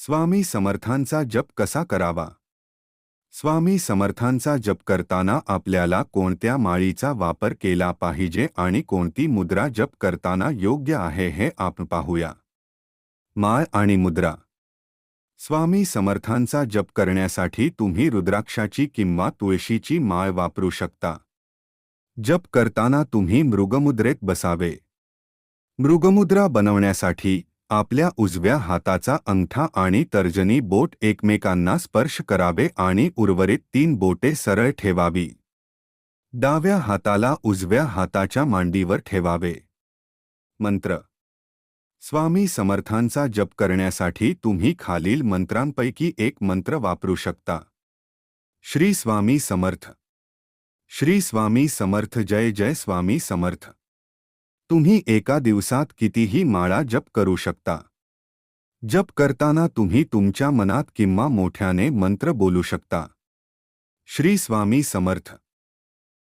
स्वामी समर्थांचा जप कसा करावा? स्वामी समर्थांचा जप करताना आपल्याला कोणत्या माळीचा वापर केला पाहिजे आणि कोणती मुद्रा जप करताना योग्य आहे हे आपण पाहूया. माळ आणि मुद्रा. स्वामी समर्थांचा जप करण्यासाठी तुम्ही रुद्राक्षाची किंवा तुळशीची माळ वापरू शकता. जप करताना तुम्ही मृगमुद्रेत बसावे. मृगमुद्रा बनवण्यासाठी आपल्या उजव्या हाताचा अंगठा आणि तर्जनी बोट एकमेकांना स्पर्श करावे आणि उर्वरित तीन बोटे सरळ ठेवावी. डाव्या हाताला उजव्या हाताच्या मांडीवर ठेवावे. मंत्र. स्वामी समर्थांचा जप करण्यासाठी तुम्ही खालील मंत्रांपैकी एक मंत्र वापरू शकता. श्री स्वामी समर्थ. श्री स्वामी समर्थ. जय जय स्वामी समर्थ. तुम्ही एका दिवसात कितीही माळा जप करू शकता. जप करताना तुम्ही तुमच्या मनात किंवा मोठ्याने मंत्र बोलू शकता. श्री स्वामी समर्थ.